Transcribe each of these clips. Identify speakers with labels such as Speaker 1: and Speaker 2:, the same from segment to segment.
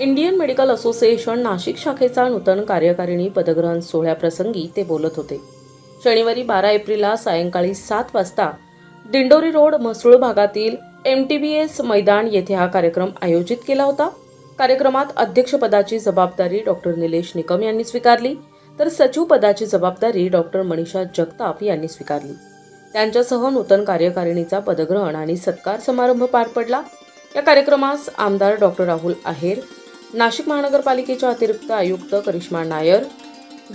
Speaker 1: Indian medical association Nashik शाखेचा नूतन कार्यकारिणी पदग्रहण सोहळ्याप्रसंगी ते बोलत होते. शनिवारी बारा एप्रिलला सायंकाळी सात वाजता दिंडोरी रोड म्हसरूळ भागातील एम टी बी एस मैदान येथे हा कार्यक्रम आयोजित केला होता. कार्यक्रमात अध्यक्षपदाची जबाबदारी डॉक्टर निलेश निकम यांनी स्वीकारली तर सचिव पदाची जबाबदारी डॉक्टर मनीषा जगताप यांनी स्वीकारली. त्यांच्यासह नूतन कार्यकारिणीचा पदग्रहण आणि सत्कार समारंभ पार पडला. या कार्यक्रमास आमदार डॉक्टर राहुल आहेर नाशिक महानगरपालिकेच्या अतिरिक्त आयुक्त करिश्मा नायर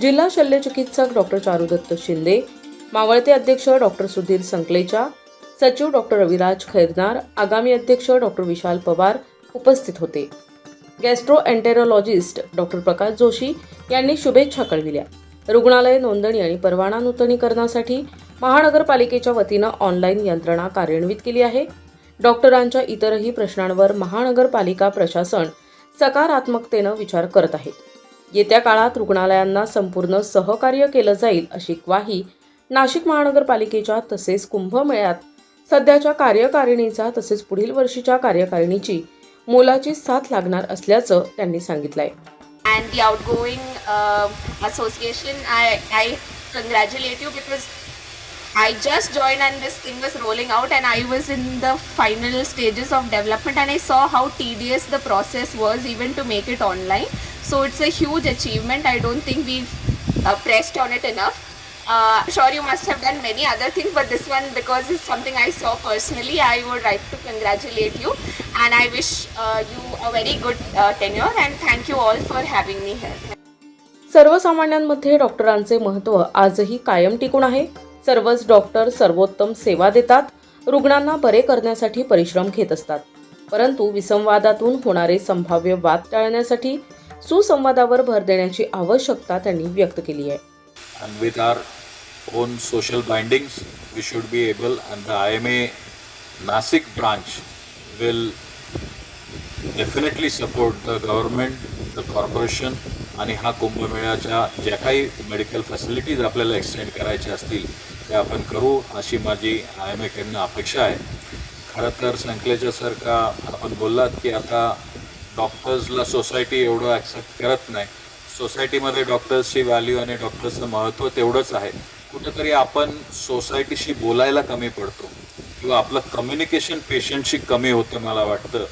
Speaker 1: जिल्हा शल्यचिकित्सक डॉक्टर चारुदत्त शिंदे मावळते अध्यक्ष डॉक्टर सुधीर संकलेचा सचिव डॉक्टर रविराज खैरनार आगामी अध्यक्ष डॉक्टर विशाल पवार उपस्थित होते. Gastroenterologist doctor Prakash Joshi यांनी शुभेच्छा कळविल्या. रुग्णालय नोंदणी आणि परवाना नूतनीकरणासाठी महानगरपालिकेच्या वतीनं ऑनलाईन यंत्रणा कार्यान्वित केली आहे. डॉक्टरांच्या इतरही प्रश्नांवर महानगरपालिका प्रशासन सकारात्मकतेनं विचार करत आहेत. येत्या काळात रुग्णालयांना संपूर्ण सहकार्य केलं जाईल अशी ग्वाही नाशिक महानगरपालिकेच्या तसेच कुंभमेळ्यात सध्याच्या कार्यकारिणीचा तसेच पुढील वर्षीच्या कार्यकारिणीची मोलाची साथ लागणार असल्याचं त्यांनी सांगितलंय.
Speaker 2: आहे and the uh, association I I congratulate you because I just joined and this thing was rolling out and I was in the final stages of development and I saw how tedious the process was even to make it online. So it's a huge achievement. I don't think we've uh, pressed on it enough. Uh, I'm sure you must have done many other things, but this one, because it's something I saw personally, I would like to congratulate you and I wish uh, you a very good uh, tenure and thank you all for having me here.
Speaker 1: सर्वसामान्यांमध्ये डॉक्टरांचे महत्त्व आजही कायम टिकून आहे सर्वच doctor सर्वोत्तम सेवा देतात रुग्णांना बरे करण्यासाठी परिश्रम घेत असतात. परंतु विसंवादातून होणारे संभाव्य वाद टाळण्यासाठी सुसंवादावर भर देण्याची आवश्यकता त्यांनी व्यक्त केली आहे.
Speaker 3: And with our own social bindings, we should be able, and the IMA Nasik branch will definitely support the government, the corporation आणि हा कुंभमेळ्याच्या ज्या काही मेडिकल फॅसिलिटीज आपल्याला एक्सटेंड करायच्या असतील ते आपण करू अशी माझी आय एम एकडनं अपेक्षा आहे. खरं तर संकलेच्या सारखा आपण बोललात की आता डॉक्टर्सला सोसायटी एवढं ॲक्सेप्ट करत नाही. सोसायटीमध्ये डॉक्टर्सची व्हॅल्यू आणि डॉक्टर्सचं महत्त्व तेवढंच आहे. कुठंतरी आपण सोसायटीशी बोलायला कमी पडतो. किंवा आपलं कम्युनिकेशन पेशंटशी कमी होतं मला वाटतं.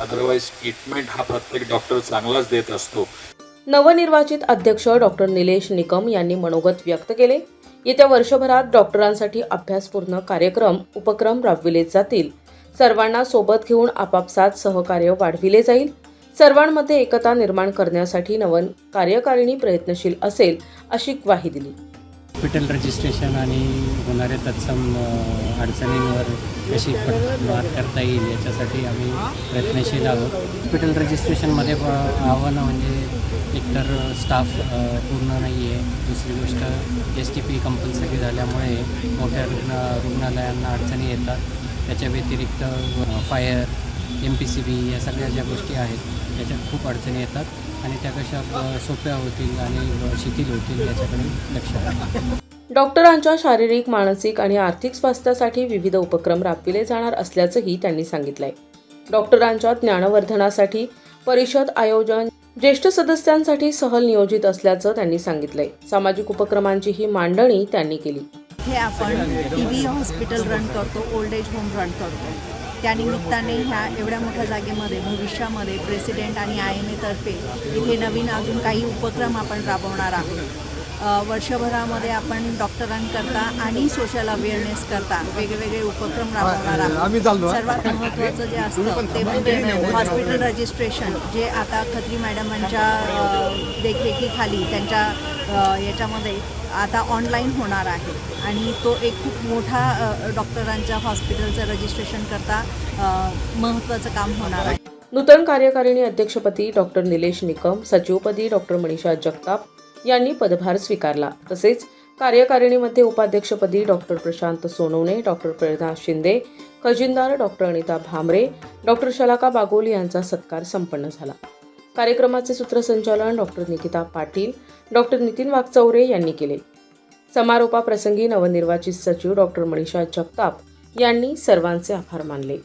Speaker 3: अदरवाईज ट्रीटमेंट हा प्रत्येक डॉक्टर चांगलाच देत असतो.
Speaker 1: नवनिर्वाचित अध्यक्ष डॉक्टर निलेश निकम यांनी मनोगत व्यक्त केले. येत्या वर्षभरात डॉक्टरांसाठी अभ्यासपूर्ण कार्यक्रम उपक्रम राबविले जातील. सर्वांना सोबत घेऊन आपापसात सहकार्य वाढविले जाईल. सर्वांमध्ये एकता निर्माण करण्यासाठी नवन कार्यकारिणी प्रयत्नशील असेल अशी ग्वाही दिली.
Speaker 4: हॉस्पिटल रजिस्ट्रेशन आणि होणाऱ्या तत्सम अडचणींवर कशी पट मात करता येईल याच्यासाठी आम्ही प्रयत्नशील आहोत. हॉस्पिटल रजिस्ट्रेशनमध्ये आव्हानं म्हणजे एकतर स्टाफ पूर्ण नाही आहे दुसरी गोष्ट एस टी पी कंपल्सरी झाल्यामुळे मोठ्या रुग्ण रुग्णालयांना अडचणी येतात. त्याच्या व्यतिरिक्त fire M P C B या सगळ्या ज्या गोष्टी आहेत त्याच्यात खूप अडचणी येतात आणि त्या कशा सोप्या होतील आणि शिथिल होतील याच्याकडे लक्ष
Speaker 1: डॉक्टरांच्या शारीरिक मानसिक आणि आर्थिक स्वास्थ्यासाठी विविध उपक्रम राबविले जाणार असल्याचंही त्यांनी सांगितलंय. डॉक्टरांच्या ज्ञानवर्धनासाठी परिषद आयोजन ज्येष्ठ सदस्यांसाठी सहल नियोजित असल्याचं त्यांनी सांगितलंय. सामाजिक उपक्रमांची ही मांडणी त्यांनी केली.
Speaker 5: हे आपण टी व्ही हॉस्पिटल रन करतो ओल्ड एज होम रन करतो. त्यानिमित्ताने ह्या एवढ्या मोठ्या जागेमध्ये भविष्यामध्ये प्रेसिडेंट आणि आय एम एतर्फे इथे नवीन अजून काही उपक्रम आपण राबवणार आहोत. वर्षभरामध्ये आपण डॉक्टरांकरता आणि सोशल अवेअरनेस करता. वेगवेगळे उपक्रम राबवणार आहोत. सर्वात महत्त्वाचं जे असतं ते म्हणजे हॉस्पिटल रजिस्ट्रेशन जे आता खत्री मॅडमांच्या देखरेखीखाली त्यांच्या याच्यामध्ये आता ऑनलाईन होणार आहे. आणि तो एक खूप मोठा डॉक्टरांच्या हॉस्पिटलचं रजिस्ट्रेशन करता महत्त्वाचं काम होणार आहे.
Speaker 1: नूतन कार्यकारिणी अध्यक्षपदी डॉक्टर निलेश निकम सचिवपदी डॉक्टर मनीषा जगताप यांनी पदभार स्वीकारला. तसेच कार्यकारिणीमध्ये उपाध्यक्षपदी डॉक्टर प्रशांत सोनवणे डॉक्टर प्रेरणा शिंदे खजिनदार डॉक्टर अनिता भामरे डॉक्टर शलाका बागोल यांचा सत्कार संपन्न झाला. कार्यक्रमाचे सूत्रसंचालन डॉक्टर निकिता पाटील डॉक्टर नितीन वागचौरे यांनी केले. समारोपाप्रसंगी नवनिर्वाचित सचिव डॉक्टर मनीषा जगताप यांनी सर्वांचे आभार मानले.